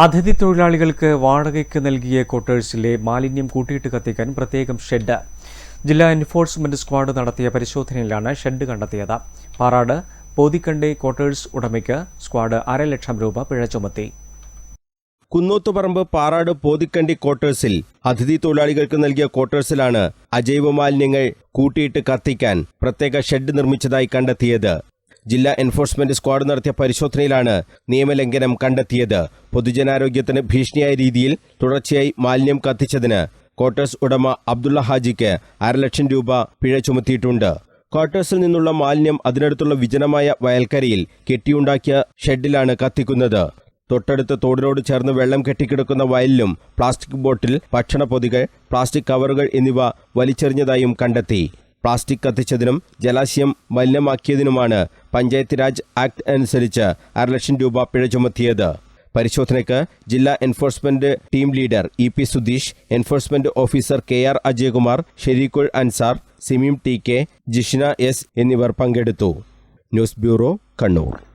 അതിഥി തൊഴിലാളികൾക്ക് വാടകയ്ക്ക് നൽകിയ ക്വാർട്ടേഴ്സിലെ മാലിന്യം കൂട്ടിയിട്ട് കത്തിക്കാൻ പ്രത്യേകം ഷെഡ്. ജില്ലാ എൻഫോഴ്സ്മെന്റ് സ്ക്വാഡ് നടത്തിയ പരിശോധനയിലാണ് ഷെഡ് കണ്ടെത്തിയത്. പാറാട് പോതിക്കണ്ടി ക്വാർട്ടേഴ്സ് ഉടമയ്ക്ക് സ്ക്വാഡ് അര ലക്ഷം രൂപ പിഴ ചുമത്തി. കുന്നോത്തുപറമ്പ് പാറാട് പോതിക്കണ്ടി ക്വാർട്ടേഴ്സിൽ അതിഥി തൊഴിലാളികൾക്ക് നൽകിയ ക്വാർട്ടേഴ്സിലാണ് അജൈവ മാലിന്യങ്ങൾ കൂട്ടിയിട്ട് കത്തിക്കാൻ പ്രത്യേക ഷെഡ് നിർമ്മിച്ചതായി കണ്ടെത്തിയത്. ജില്ലാ എൻഫോഴ്സ്മെന്റ് സ്ക്വാഡ് നടത്തിയ പരിശോധനയിലാണ് നിയമലംഘനം കണ്ടെത്തിയത്. പൊതുജനാരോഗ്യത്തിന് ഭീഷണിയായ രീതിയിൽ തുടർച്ചയായി മാലിന്യം കത്തിച്ചതിന് ക്വാർട്ടേഴ്സ് ഉടമ അബ്ദുള്ള ഹാജിക്ക് അരലക്ഷം രൂപ പിഴ ചുമത്തിയിട്ടുണ്ട്. ക്വാർട്ടേഴ്സിൽ നിന്നുള്ള മാലിന്യം അതിനടുത്തുള്ള വിജനമായ വയൽക്കരയിൽ കെട്ടിയുണ്ടാക്കിയ ഷെഡിലാണ് കത്തിക്കുന്നത്. തൊട്ടടുത്ത തോടിനോട് ചേർന്ന് വെള്ളം കെട്ടിക്കിടക്കുന്ന വയലിലും പ്ലാസ്റ്റിക് ബോട്ടിൽ ഭക്ഷണപ്പൊതികൾ പ്ലാസ്റ്റിക് കവറുകൾ എന്നിവ വലിച്ചെറിഞ്ഞതായും കണ്ടെത്തി. പ്ലാസ്റ്റിക് കത്തിച്ചതിനും ജലാശയം മലിനമാക്കിയതിനുമാണ് പഞ്ചായത്ത് രാജ് ആക്ട് അനുസരിച്ച് അരലക്ഷം രൂപ പിഴ ചുമത്തിയത്. പരിശോധനയ്ക്ക് ജില്ലാ enforcement team leader E P Sudheesh enforcement officer K R Ajayakumar Shareekhul Ansar Simeem T K Jishna S എന്നിവർ പങ്കെടുത്തു. News bureau Kannur.